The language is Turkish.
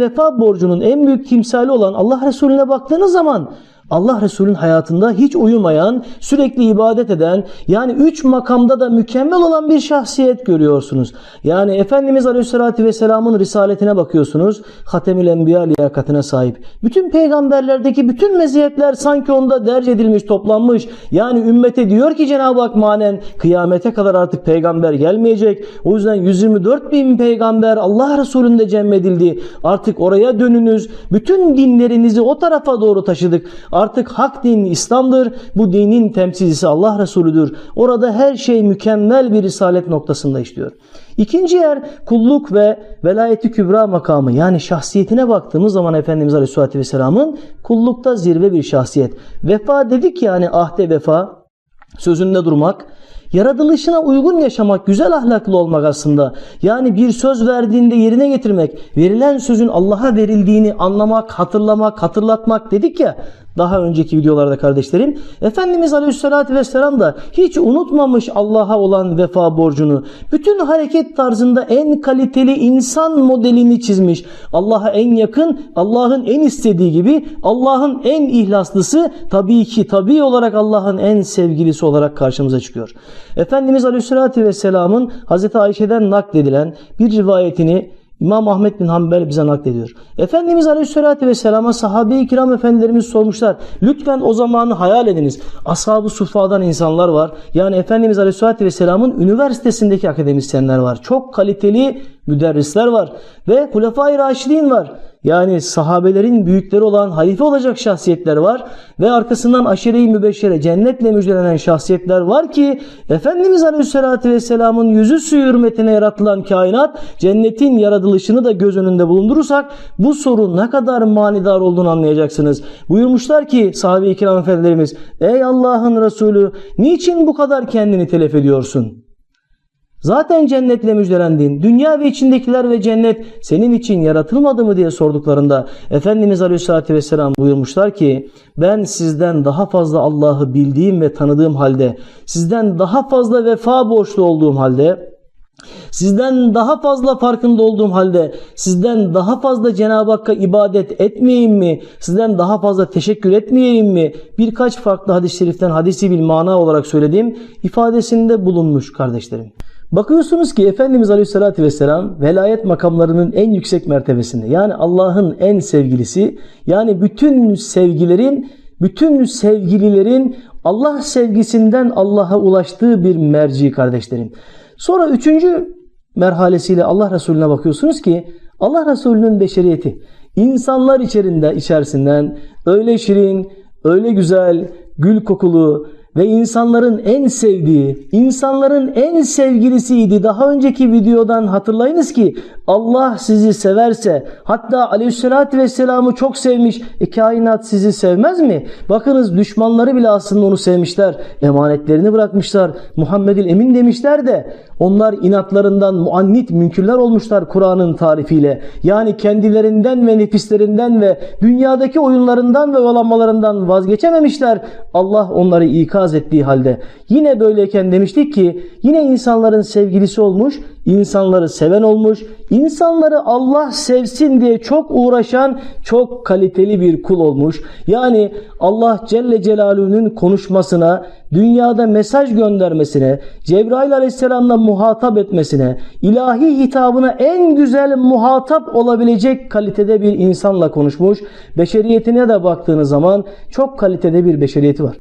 Vefa borcunun en büyük timsali olan Allah Resulüne baktığınız zaman Allah Resulü'nün hayatında hiç uyumayan, sürekli ibadet eden, yani üç makamda da mükemmel olan bir şahsiyet görüyorsunuz. Yani Efendimiz Aleyhisselatü Vesselam'ın risaletine bakıyorsunuz. Hatemül Enbiya liyakatine sahip. Bütün peygamberlerdeki bütün meziyetler sanki onda derc edilmiş, toplanmış. Yani ümmete diyor ki Cenab-ı Hak manen kıyamete kadar artık peygamber gelmeyecek. O yüzden 124 bin peygamber Allah Resulü'nde cemmedildi. Artık oraya dönünüz. Bütün dinlerinizi o tarafa doğru taşıdık. Artık hak din İslam'dır. Bu dinin temsilcisi Allah Resulüdür. Orada her şey mükemmel bir risalet noktasında işliyor. İkinci yer kulluk ve velayeti kübra makamı yani şahsiyetine baktığımız zaman Efendimiz Aleyhisselatü Vesselam'ın kullukta zirve bir şahsiyet. Vefa dedik yani ahde vefa sözünde durmak, yaratılışına uygun yaşamak, güzel ahlaklı olmak aslında. Yani bir söz verdiğinde yerine getirmek, verilen sözün Allah'a verildiğini anlamak, hatırlamak, hatırlatmak dedik ya daha önceki videolarda kardeşlerim. Efendimiz Aleyhisselatü Vesselam da hiç unutmamış Allah'a olan vefa borcunu. Bütün hareket tarzında en kaliteli insan modelini çizmiş. Allah'a en yakın, Allah'ın en istediği gibi Allah'ın en ihlaslısı tabii ki tabii olarak Allah'ın en sevgilisi olarak karşımıza çıkıyor. Efendimiz Aleyhisselatü Vesselam'ın Hazreti Ayşe'den nakledilen bir rivayetini İmam Ahmet bin Hanbel bize naklediyor. Efendimiz Aleyhisselatü Vesselam'a sahabe-i kiram efendilerimiz sormuşlar. Lütfen o zamanı hayal ediniz. Ashab-ı Suffa'dan insanlar var. Yani Efendimiz Aleyhisselatü Vesselam'ın üniversitesindeki akademisyenler var. Çok kaliteli müderrisler var. Ve Hulefai Raşidin var. Yani sahabelerin büyükleri olan halife olacak şahsiyetler var. Ve arkasından aşire-i mübeşşere cennetle müjdelenen şahsiyetler var ki Efendimiz Aleyhisselatü Vesselam'ın yüzü suyu hürmetine yaratılan kainat cennetin yaratılışını da göz önünde bulundurursak bu soru ne kadar manidar olduğunu anlayacaksınız. Buyurmuşlar ki sahabe-i kiram efendilerimiz Ey Allah'ın Resulü niçin bu kadar kendini telef ediyorsun? Zaten cennetle müjdelendin. Dünya ve içindekiler ve cennet senin için yaratılmadı mı diye sorduklarında Efendimiz Aleyhisselatü Vesselam buyurmuşlar ki ben sizden daha fazla Allah'ı bildiğim ve tanıdığım halde sizden daha fazla vefa borçlu olduğum halde Sizden daha fazla farkında olduğum halde sizden daha fazla Cenab-ı Hakk'a ibadet etmeyeyim mi? Sizden daha fazla teşekkür etmeyeyim mi? Birkaç farklı hadis-i şeriften hadisi bir mana olarak söylediğim ifadesinde bulunmuş kardeşlerim. Bakıyorsunuz ki Efendimiz Aleyhisselatü Vesselam velayet makamlarının en yüksek mertebesinde. Yani Allah'ın en sevgilisi. Yani bütün sevgilerin, bütün sevgililerin Allah sevgisinden Allah'a ulaştığı bir merci kardeşlerim. Sonra üçüncü merhalesiyle Allah Resulüne bakıyorsunuz ki Allah Resulü'nün beşeriyeti insanlar içerisinde içerisinden öyle şirin, öyle güzel, gül kokulu, ve insanların en sevdiği, insanların en sevgilisiydi. Daha önceki videodan hatırlayınız ki Allah sizi severse hatta aleyhissalatü vesselam'ı çok sevmiş. E kainat sizi sevmez mi? Bakınız düşmanları bile aslında onu sevmişler. Emanetlerini bırakmışlar. Muhammed'il Emin demişler de onlar inatlarından muannit münkürler olmuşlar Kur'an'ın tarifiyle. Yani kendilerinden ve nefislerinden ve dünyadaki oyunlarından ve olanmalarından vazgeçememişler. Allah onları ikaz ikaz ettiği halde yine böyleyken demiştik ki yine insanların sevgilisi olmuş, insanları seven olmuş, insanları Allah sevsin diye çok uğraşan çok kaliteli bir kul olmuş. Yani Allah Celle Celaluhu'nun konuşmasına, dünyada mesaj göndermesine, Cebrail Aleyhisselam'la muhatap etmesine, ilahi hitabına en güzel muhatap olabilecek kalitede bir insanla konuşmuş. Beşeriyetine de baktığınız zaman çok kalitede bir beşeriyeti var.